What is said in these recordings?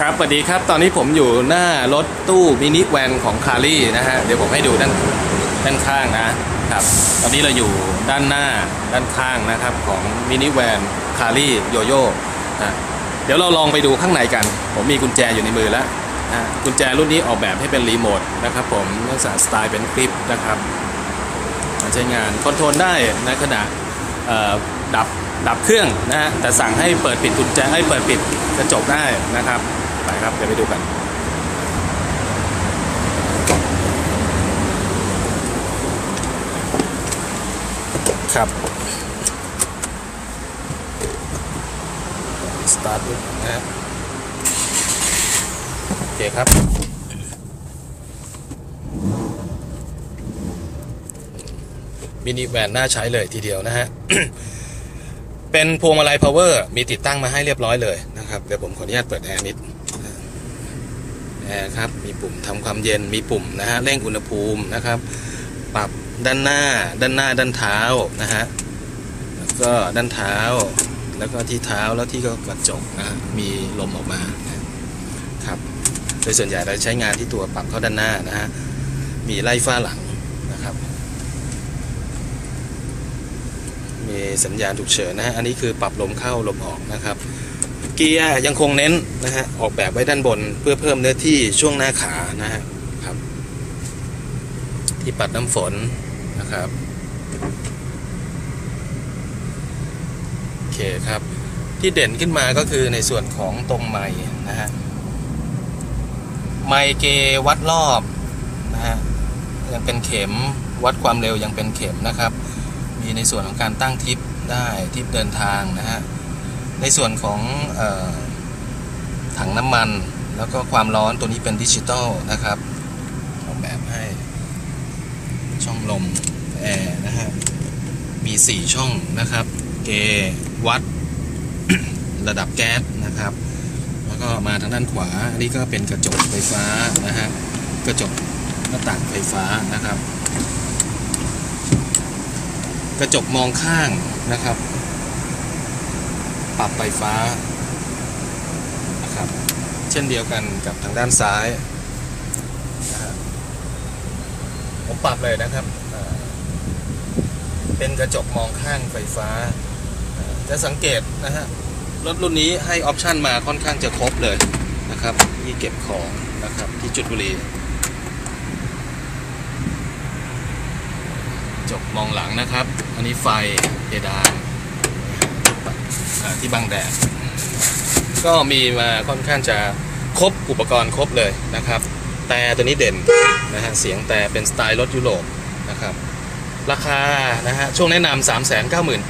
ครับสวัสดีครับตอนนี้ผมอยู่หน้ารถตู้มินิแวนของคารี่นะฮะเดี๋ยวผมให้ดูด้านด้านข้างนะครับ ตอนนี้เราอยู่ด้านหน้าด้านข้างนะครับของมินิแวนคารี่โยโย่นะเดี๋ยวเราลองไปดูข้างในกัน ผมมีกุญแจอยู่ในมือแล้วนะกุญแจรุ่นนี้ออกแบบให้เป็นรีโมทนะครับผมลักษณะสไตล์เป็นคลิปนะครับใช้งานคอนโทรลได้ในขณะดับดับเครื่องนะฮะแต่สั่งให้เปิดปิดกุญแจให้เปิดปิดกระจกได้นะครับ ไปครับเดี๋ยวไปดูกันครับ สตาร์ทนะฮะโอเคครับ มินิแวนน่าใช้เลยทีเดียวนะฮะ เป็นพวงมาลัย power มีติดตั้งมาให้เรียบร้อยเลยนะครับ เดี๋ยวผมขออนุญาตเปิดแอร์นิด แอร์ครับ มีปุ่มทำความเย็น มีปุ่มนะฮะเร่งอุณหภูมินะครับ ปรับด้านหน้า ด้านหน้า ด้านเท้านะฮะ แล้วก็ด้านเท้า แล้วก็ที่เท้า แล้วที่ก็กระจกนะฮะ มีลมออกมานะครับ โดยส่วนใหญ่เราใช้งานที่ตัวปรับเข้าด้านหน้านะฮะ มีไล่ฟ้าหลังนะครับ มีสัญญาณฉุกเฉินนะฮะ อันนี้คือปรับลมเข้าลมออกนะครับ เกียร์ยังคงเน้นนะฮะออกแบบไว้ด้านบนเพื่อเพิ่มเนื้อที่ช่วงหน้าขานะฮะครับ ที่ปัดน้ำฝนนะครับโอเคครับ ที่เด่นขึ้นมาก็คือในส่วนของตรงไม้นะฮะไมเกวัดรอบนะฮะยังเป็นเข็มวัดความเร็วยังเป็นเข็มนะครับ มีในส่วนของการตั้งทิปได้ทิปเดินทางนะฮะ ในส่วนของออถังน้ำมัน แล้วก็ความร้อนตัวนี้เป็นดิจิตอลนะครับออกแบบให้ช่องลมแอร์นะฮะมี 4 ช่องนะครับ เกวัดระดับแก๊สนะครับ แล้วก็มาทางด้านขวา อันนี้ก็เป็นกระจกไฟฟ้านะฮะกระจกหน้าต่างไฟฟ้านะครับ กระจกมองข้างนะครับ ปรับไฟฟ้านะครับเช่นเดียวกันกับทางด้านซ้ายนะฮะผมปรับเลยนะครับ เป็นกระจกมองข้างไฟฟ้า จะสังเกตนะฮะรถรุ่นนี้ให้ออปชันมาค่อนข้างจะครบเลยนะครับที่เก็บของนะครับที่จุดบุรีจกมองหลังนะครับ อันนี้ไฟเพดาน ที่บังแดดก็มีมาค่อนข้างจะครบอุปกรณ์ครบเลยนะครับ แต่ตัวนี้เด่นนะฮะเสียงแต่เป็นสไตล์รถยุโรปนะครับ ราคานะฮะช่วงแนะนำ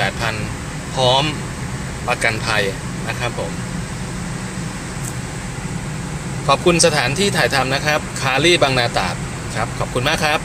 398,000 พร้อมประกันภัยนะครับผม ขอบคุณสถานที่ถ่ายทำนะครับ คารี่บางนาตาดครับ ขอบคุณมากครับ